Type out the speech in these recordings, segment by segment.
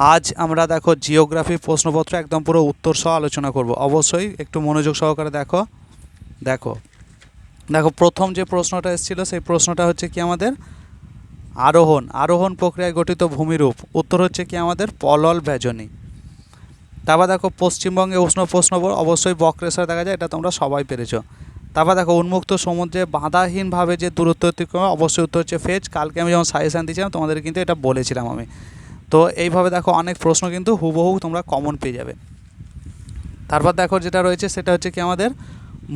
আজ আমরা দেখো জিওগ্রাফি প্রশ্নপত্র, একদম পুরো উত্তর সহ আলোচনা করব। অবশ্যই একটু মনোযোগ সহকারে দেখো। দেখো। দেখো, প্রথম যে প্রশ্নটা এসেছিল, সেই প্রশ্নটা হচ্ছে কি আমাদের? আরোহণ। আরোহণ প্রক্রিয়ায় গঠিত ভূমিরূপ। উত্তর হচ্ছে কি আমাদের? পলল ব্যজনী তারপর দেখো, পশ্চিমবঙ্গে উষ্ণ প্রশ্ন অবশ্যই বক্রেশ্বর দেখা যায়, এটা তোমরা সবাই পেরেছ। তারপর দেখো, উন্মুক্ত সমুদ্রে বাধাহীনভাবে যে দূরত্ব অতিক্রম অবশ্যই উত্তর হচ্ছে ফেজ। কালকে আমি যখন সাজেশান দিয়েছিলাম তোমাদের কিন্তু এটা বলেছিলাম আমি। তো এইভাবে দেখো অনেক প্রশ্ন কিন্তু হুবহু তোমরা কমন পেয়ে যাবে। তারপর দেখো যেটা রয়েছে সেটা হচ্ছে কি আমাদের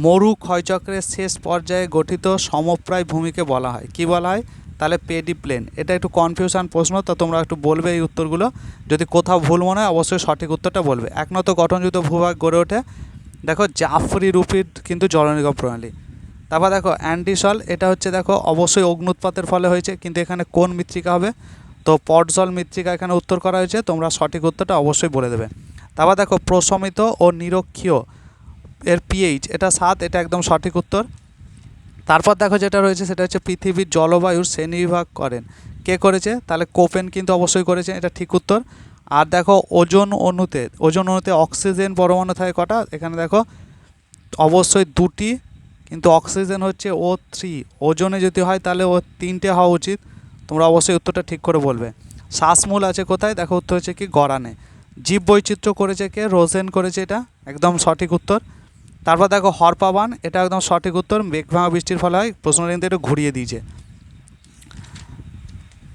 মরু ক্ষয়চক্রের শেষ পর্যায়ে গঠিত সমপ্রায় ভূমিকে বলা হয়। কি বলা হয়? তাহলে পেডি প্লেন এটা একটু কনফিউশন প্রশ্ন, তো তোমরা একটু বলবে এই উত্তরগুলো। যদি কোথাও ভুল মনে হয়, অবশ্যই সঠিক উত্তরটা বলবে। একনত গঠনযুক্ত ভূভাগ গড়ে ওঠে। দেখো জাফরি রূপির কিন্তু জলনিগম প্রণালী। তারপর দেখো অ্যান্ডিসল এটা হচ্ছে দেখো অবশ্যই অগ্নুৎপাতের ফলে হয়েছে, কিন্তু এখানে কোন মৃত্তিকা হবে? তো পটজল মৃত্তিকা এখানে উত্তর করা হয়েছে, তোমরা সঠিক উত্তরটা অবশ্যই বলে দেবে। তারপর দেখো, প্রশমিত ও নিরক্ষীয় এর পিএইচ এটা সাত, এটা একদম সঠিক উত্তর। তারপর দেখো যেটা রয়েছে, সেটা হচ্ছে পৃথিবীর জলবায়ুর শ্রেণীবিভাগ করেন। কে করেছে? তাহলে কোপেন কিন্তু অবশ্যই করেছে, এটা ঠিক উত্তর। আর দেখো, ওজন অণুতে ওজন অণুতে অক্সিজেন পরমাণু থাকে কটা? এখানে দেখো, অবশ্যই দুটি, কিন্তু অক্সিজেন হচ্ছে ও থ্রি। ওজনে যদি হয়, তাহলে ও তিনটে হওয়া উচিত। তোমরা অবশ্যই উত্তরটা ঠিক করে বলবে। শ্বাসমূল আছে কোথায়? দেখো উত্তর হচ্ছে কি, গড়ানে। জীব বৈচিত্র্য করেছে কে? রোজেন করেছে এটা। একদম সঠিক উত্তর। তারপর দেখো হরপাবান, এটা একদম সঠিক উত্তর। মেঘভাঙা বৃষ্টির ফলে হয়, প্রশ্নটা কিন্তু একটু ঘুরিয়ে দিয়েছে।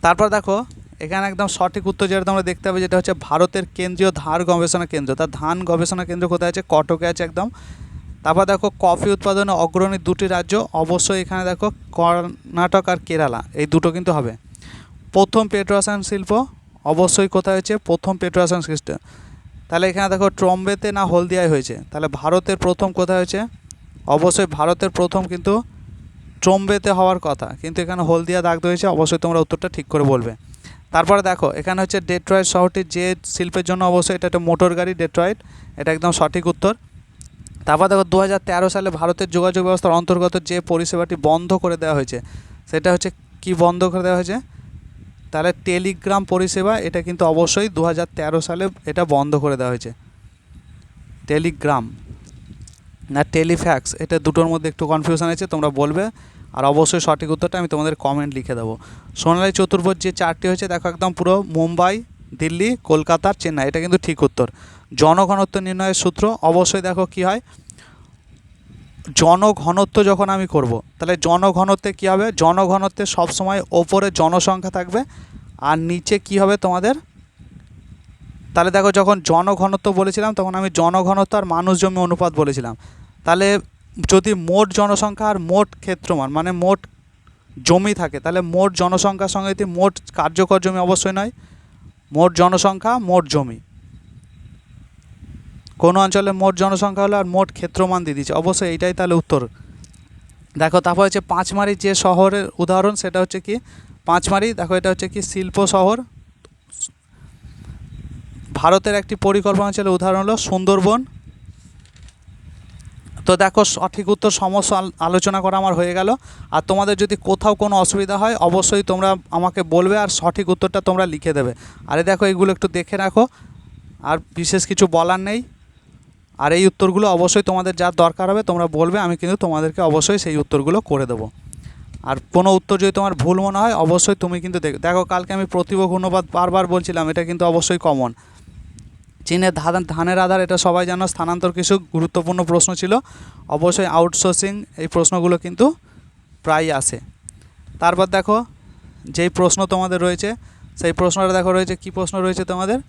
তারপর দেখো, এখানে একদম সঠিক উত্তর যেটা তোমরা দেখতে পাবে, যেটা হচ্ছে ভারতের কেন্দ্রীয় ধান গবেষণা কেন্দ্র। তার ধান গবেষণা কেন্দ্র কোথায় আছে? কটকে আছে একদম। তারপর দেখো কফি উৎপাদনে অগ্রণী দুটি রাজ্য, অবশ্যই এখানে দেখো কর্ণাটক আর কেরালা, এই দুটো কিন্তু হবে। প্রথম পেট্রোরসায়ন শিল্প, অবশ্যই কোথায় হয়েছে? প্রথম পেট্রোরসায়ন সিস্টেম। তাহলে এখানে দেখো ট্রম্বেতে না হলদিয়ায় হয়েছে। তাহলে ভারতের প্রথম কোথায় হয়েছে? অবশ্যই ভারতের প্রথম কিন্তু ট্রম্বেতে হওয়ার কথা। কিন্তু এখানে হলদিয়া দাগ হয়েছে অবশ্যই তোমরা উত্তরটা ঠিক করে বলবে। তারপরে দেখো, এখানে হচ্ছে ডেট্রয়েড শহরটি যে শিল্পের জন্য অবশ্যই এটা একটা মোটর গাড়ি ডেট্রয়েড এটা একদম সঠিক উত্তর। তারপর দেখো দু হাজার তেরো সালে ভারতের যোগাযোগ ব্যবস্থার অন্তর্গত যে পরিষেবাটি বন্ধ করে দেওয়া হয়েছে, সেটা হচ্ছে কি বন্ধ করে দেওয়া হয়েছে? তাহলে টেলিগ্রাম পরিষেবা, এটা কিন্তু অবশ্যই দু হাজার তেরো সালে এটা বন্ধ করে দেওয়া হয়েছে। টেলিগ্রাম না টেলিফ্যাক্স, এটা দুটোর মধ্যে একটু কনফিউশন আছে তোমরা বলবে। আর অবশ্যই সঠিক উত্তরটা আমি তোমাদের কমেন্ট লিখে দেবো। সোনালী চতুর্ভুজ যে চারটি হয়েছে, দেখো একদম পুরো মুম্বাই, দিল্লি, কলকাতা, চেন্নাই, এটা কিন্তু ঠিক উত্তর। জনঘনত্ব নির্ণয়ের সূত্র, অবশ্যই দেখো কি হয়। জনঘনত্ব যখন আমি করব, তাহলে জনঘনত্বে কী হবে? জনঘনত্বে সবসময় ওপরে জনসংখ্যা থাকবে, আর নিচে কি হবে তোমাদের? তাহলে দেখো যখন জনঘনত্ব বলেছিলাম, তখন আমি জনঘনত্ব আর মানুষ জমি অনুপাত বলেছিলাম। তাহলে যদি মোট জনসংখ্যা আর মোট ক্ষেত্রমান মানে মোট জমি থাকে, তাহলে মোট জনসংখ্যার সঙ্গে যদি মোট কার্যকর জমি অবশ্যই নয়। মোট জনসংখ্যা, মোট জমি। কোনো অঞ্চলে মোট জনসংখ্যা হলো আর মোট ক্ষেত্রমান দিয়ে দিচ্ছে অবশ্যই এইটাই তাহলে উত্তর। দেখো, তারপর হচ্ছে পাঁচমারি যে শহরের উদাহরণ, সেটা হচ্ছে কি? পাঁচমারি, দেখো, এটা হচ্ছে কি? শিল্প শহর। ভারতের একটি পরিকল্পনা ছিল, উদাহরণ হলো সুন্দরবন। তো দেখো, সঠিক উত্তর সমস্ত আলোচনা করা আমার হয়ে গেল। আর তোমাদের যদি কোথাও কোনো অসুবিধা হয়, অবশ্যই তোমরা আমাকে বলবে আর সঠিক উত্তরটা তোমরা লিখে দেবে। আরে দেখো, এগুলো একটু দেখে রাখো। আর বিশেষ কিছু বলার নেই। আর এই উত্তরগুলো অবশ্যই তোমাদের যার দরকার হবে তোমরা বলবে, আমি কিন্তু তোমাদেরকে অবশ্যই সেই উত্তরগুলো করে দেবো। আর কোনো উত্তর যদি তোমার ভুল মনে হয়, অবশ্যই তুমি কিন্তু দেখ- দেখো কালকে আমি প্রতিভ ঘূর্ণবাদ বারবার বলছিলাম, এটা কিন্তু অবশ্যই কমন চীনের ধান, ধানের আধার, এটা সবাই জানো, স্থানান্তর কিছু গুরুত্বপূর্ণ প্রশ্ন ছিল। অবশ্যই আউটসোর্সিং এই প্রশ্নগুলো কিন্তু প্রায় আসে। তারপর দেখো, যেই প্রশ্ন তোমাদের রয়েছে, সেই প্রশ্নটা দেখো রয়েছে, কি প্রশ্ন রয়েছে তোমাদের?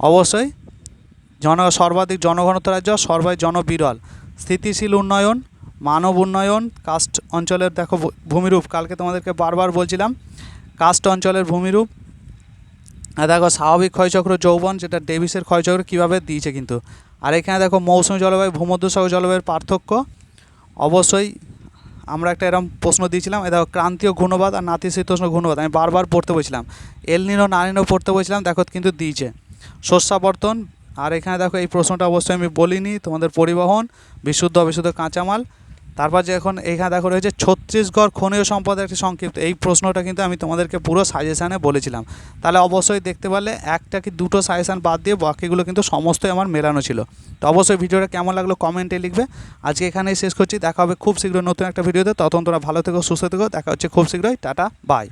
অবশ্যই জন, সর্বাধিক জনঘনত্ব রাজ্য, সর্বাধিক জনবিরল। স্থিতিশীল উন্নয়ন, মানব উন্নয়ন, কাস্ট অঞ্চলের দেখো ভূমিরূপ। কালকে তোমাদেরকে বারবার বলছিলাম, কাস্ট অঞ্চলের ভূমিরূপ। আর দেখো, স্বাভাবিক ক্ষয়চক্র যৌবন, যেটা ডেভিসের ক্ষয়চক্র কীভাবে দিয়েছে কিন্তু। আর এখানে দেখো, মৌসুমী জলবায়ু, ভূমধ্যসাগর জলবায়ুর পার্থক্য। অবশ্যই আমরা একটা এরকম প্রশ্ন দিয়েছিলাম, এ দেখো, ক্রান্তীয় ঘূর্ণবাদ আর নাতিশীতোষ্ণ ঘূর্ণবাদ। আমি বারবার পড়তে বলছিলাম। এলনিনো নানিনো পড়তে বলছিলাম, দেখো, কিন্তু দিয়েছে। শস্যাবর্তন আর এখানে দেখো এই প্রশ্নটা অবশ্যই আমি বলিনি, তোমাদের পরিবহন, বিশুদ্ধ অবিশুদ্ধ কাঁচামাল। তারপর যে এখন এখানে দেখো রয়েছে ছত্তিশগড় খনিজ সম্পদের একটি সংক্ষিপ্ত, এই প্রশ্নটা কিন্তু আমি তোমাদেরকে পুরো সাজেশানে বলেছিলাম। তাহলে অবশ্যই দেখতে পারলে একটা কি দুটো সাজেশান বাদ দিয়ে বাকিগুলো কিন্তু সমস্তই আমার মেলানো ছিল। তো অবশ্যই ভিডিওটা কেমন লাগল কমেন্টে লিখবে। আজকে এখানেই শেষ করছি, দেখা হবে খুব শীঘ্রই নতুন একটা ভিডিওতে। তখন তোমরা ভালো থেকো, সুস্থ থেকো, দেখা হচ্ছে খুব শীঘ্রই, টাটা বাই